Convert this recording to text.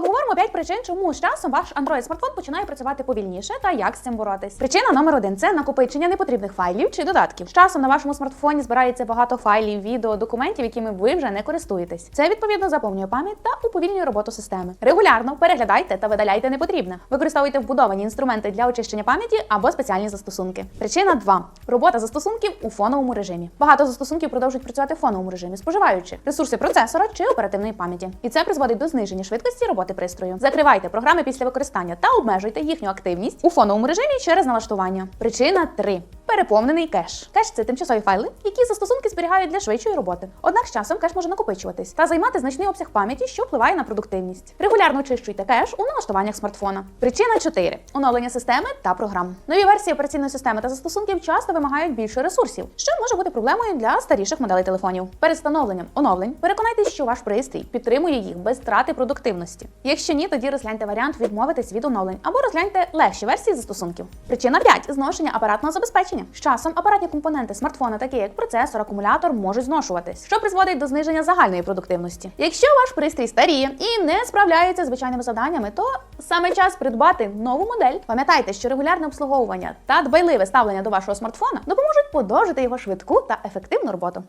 Обговоримо 5 причин, чому з часом ваш Android смартфон починає працювати повільніше та як з цим боротись. Причина номер один це накопичення непотрібних файлів чи додатків. З часом на вашому смартфоні збирається багато файлів, відео, документів, якими ви вже не користуєтесь. Це відповідно заповнює пам'ять та уповільнює роботу системи. Регулярно переглядайте та видаляйте непотрібне. Використовуйте вбудовані інструменти для очищення пам'яті або спеціальні застосунки. Причина 2. робота застосунків у фоновому режимі. Багато застосунків продовжують працювати в фоновому режимі, споживаючи ресурси процесора чи оперативної пам'яті. І це призводить до зниження швидкості роботи пристрою. Закривайте програми після використання та обмежуйте їхню активність у фоновому режимі через налаштування. Причина 3. Переповнений кеш. Кеш це тимчасові файли, які застосунки зберігають для швидшої роботи. Однак з часом кеш може накопичуватись та займати значний обсяг пам'яті, що впливає на продуктивність. Регулярно очищуйте кеш у налаштуваннях смартфона. Причина 4. оновлення системи та програм. Нові версії операційної системи та застосунків часто вимагають більше ресурсів, що може бути проблемою для старіших моделей телефонів. Перед встановленням оновлень переконайтесь, що ваш пристрій підтримує їх без втрати продуктивності. Якщо ні, тоді розгляньте варіант відмовитись від оновлень або розгляньте легші версії застосунків. Причина 5. зношення апаратного забезпечення. З часом апаратні компоненти смартфона, такі як процесор, акумулятор, можуть зношуватись, що призводить до зниження загальної продуктивності. Якщо ваш пристрій старіє і не справляється з звичайними завданнями, то саме час придбати нову модель. Пам'ятайте, що регулярне обслуговування та дбайливе ставлення до вашого смартфона допоможуть подовжити його швидку та ефективну роботу.